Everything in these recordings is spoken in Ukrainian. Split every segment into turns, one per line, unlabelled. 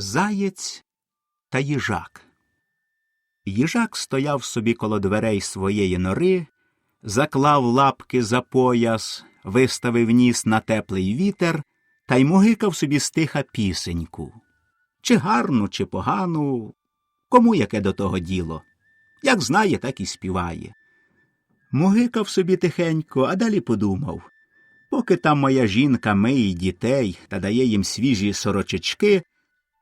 Заєць та їжак. Їжак стояв собі коло дверей своєї нори, заклав лапки за пояс, виставив ніс на теплий вітер та й мугикав собі стиха пісеньку. Чи гарну, чи погану, кому яке до того діло. Як знає, так і співає. Мугикав собі тихенько, а далі подумав поки там моя жінка миє дітей та дає їм свіжі сорочечки,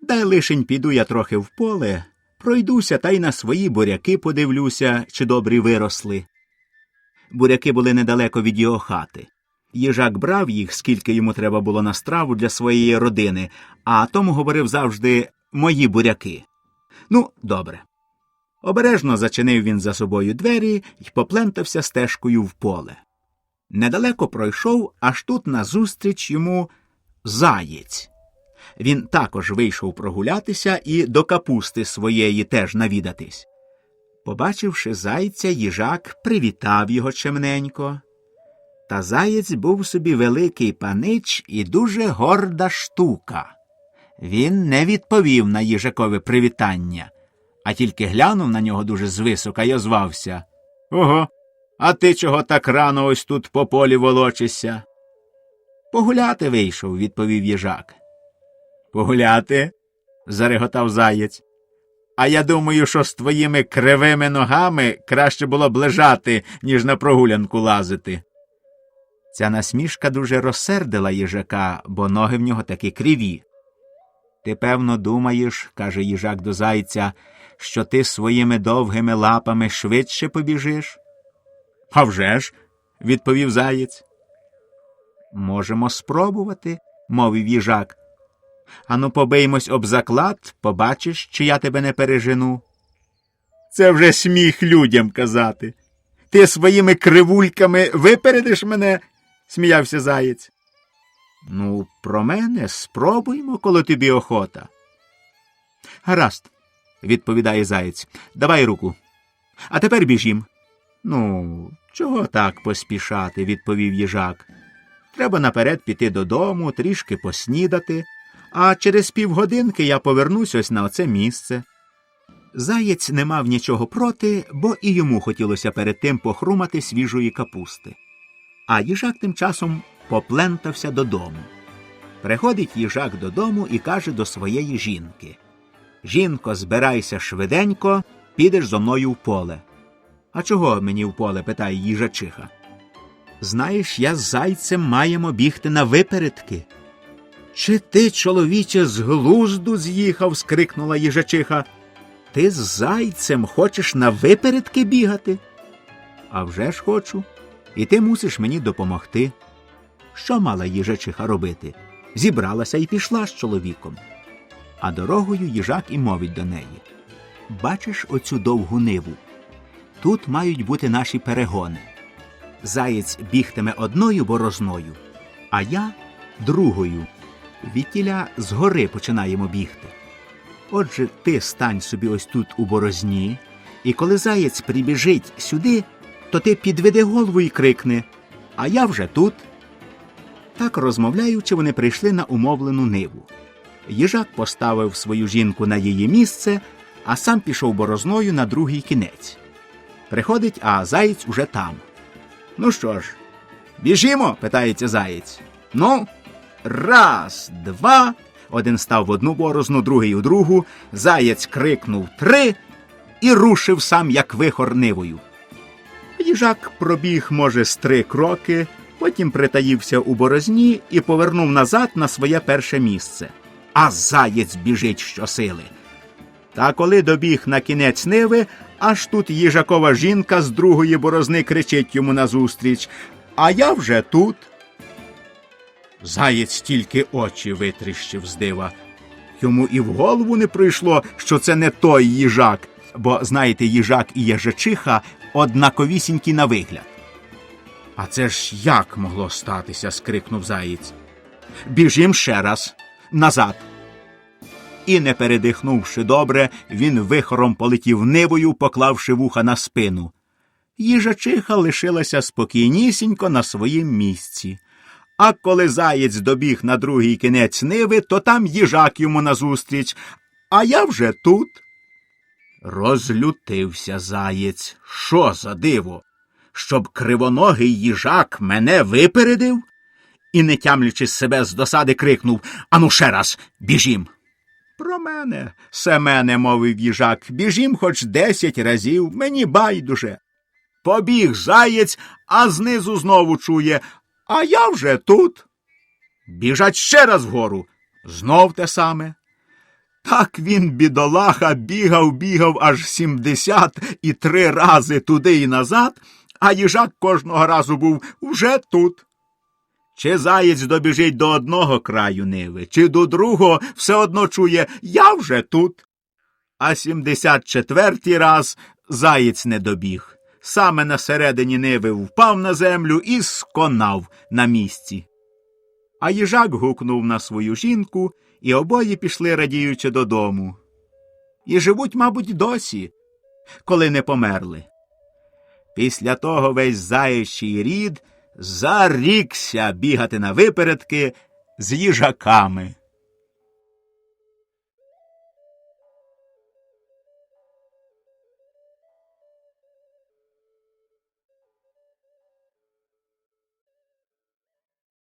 дай лишень піду я трохи в поле, пройдуся та й на свої буряки подивлюся, чи добрі виросли. Буряки були недалеко від його хати. Їжак брав їх, скільки йому треба було на страву для своєї родини, а тому говорив завжди мої буряки. Ну, добре. Обережно зачинив він за собою двері і поплентався стежкою в поле. Недалеко пройшов, аж тут назустріч йому заєць. Він також вийшов прогулятися і до капусти своєї теж навідатись. Побачивши зайця, їжак привітав його чемненько. Та заєць був собі великий панич і дуже горда штука. Він не відповів на їжакове привітання, а тільки глянув на нього дуже звисока й озвався. Ого, а ти чого так рано ось тут по полі волочишся? Погуляти вийшов, відповів їжак. Погуляти? зареготав заєць. А я думаю, що з твоїми кривими ногами краще було б лежати, ніж на прогулянку лазити. Ця насмішка дуже розсердила їжака, бо ноги в нього такі криві. Ти, певно, думаєш, каже їжак до зайця, що ти своїми довгими лапами швидше побіжиш? «А вже ж», – відповів заєць. Можемо спробувати, мовив їжак. Ану, побиймось об заклад, побачиш, чи я тебе не пережену. Це вже сміх людям казати. Ти своїми кривульками випередиш мене, сміявся заєць. Ну, про мене спробуймо, коли тобі охота. Гаразд, відповідає заєць. Давай руку. А тепер біжім. Ну, чого так поспішати, відповів їжак. Треба наперед піти додому, трішки поснідати, а через півгодинки я повернусь ось на оце місце. Заєць не мав нічого проти, бо і йому хотілося перед тим похрумати свіжої капусти. А їжак тим часом поплентався додому. Приходить їжак додому і каже до своєї жінки Жінко, збирайся швиденько, підеш зо мною в поле. А чого мені в поле? питає їжачиха. Знаєш, я з зайцем маємо бігти на випередки. Чи ти, чоловіче, з глузду з'їхав? скрикнула їжачиха. Ти з зайцем хочеш на випередки бігати? «А вже ж хочу. І ти мусиш мені допомогти. Що мала їжачиха робити? Зібралася і пішла з чоловіком. А дорогою їжак і мовить до неї Бачиш оцю довгу ниву? Тут мають бути наші перегони. Заєць бігтиме одною борозною, а я другою. Відтіля згори починаємо бігти. Отже, ти стань собі ось тут у борозні, і коли заєць прибіжить сюди, то ти підведи голову і крикне А я вже тут. Так розмовляючи, вони прийшли на умовлену ниву. Їжак поставив свою жінку на її місце, а сам пішов борозною на другий кінець. Приходить, а заєць уже там. Ну що ж, біжімо? питається заєць. Ну, раз, два. Один став в одну борозну, другий у другу. Заєць крикнув три і рушив сам, як вихор нивою. Їжак пробіг, може, з три кроки, потім притаївся у борозні і повернув назад на своє перше місце. А заєць біжить щосили. Та коли добіг на кінець ниви, аж тут їжакова жінка з другої борозни кричить йому назустріч А я вже тут. Заєць тільки очі витріщив з дива. Йому і в голову не прийшло, що це не той їжак, бо, знаєте, їжак і їжачиха однаковісінькі на вигляд. А це ж як могло статися? скрикнув заєць. Біжім ще раз, назад. І, не передихнувши добре, він вихором полетів нивою, поклавши вуха на спину. Їжачиха лишилася спокійнісінько на своїм місці, А коли заєць добіг на другий кінець ниви, то там їжак йому назустріч, а я вже тут. Розлютився заєць. Що за диво? Щоб кривоногий їжак мене випередив? І, не тямлячи себе з досади, крикнув Ану ще раз, біжім. Про мене, Семене, мовив їжак, біжім хоч десять разів, мені байдуже. Побіг заєць, а знизу знову чує, а я вже тут. Біжать ще раз вгору. Знов те саме. Так він, бідолаха, бігав, бігав аж сімдесят і три рази туди і назад, а їжак кожного разу був уже тут. Чи заєць добіжить до одного краю ниви, чи до другого все одно чує я вже тут. А сімдесят четвертий раз заєць не добіг. Саме на середині ниви впав на землю і сконав на місці. А їжак гукнув на свою жінку, і обоє пішли радіючи додому. І живуть, мабуть, досі, коли не померли. Після того весь заячий рід зарікся бігати на випередки з їжаками.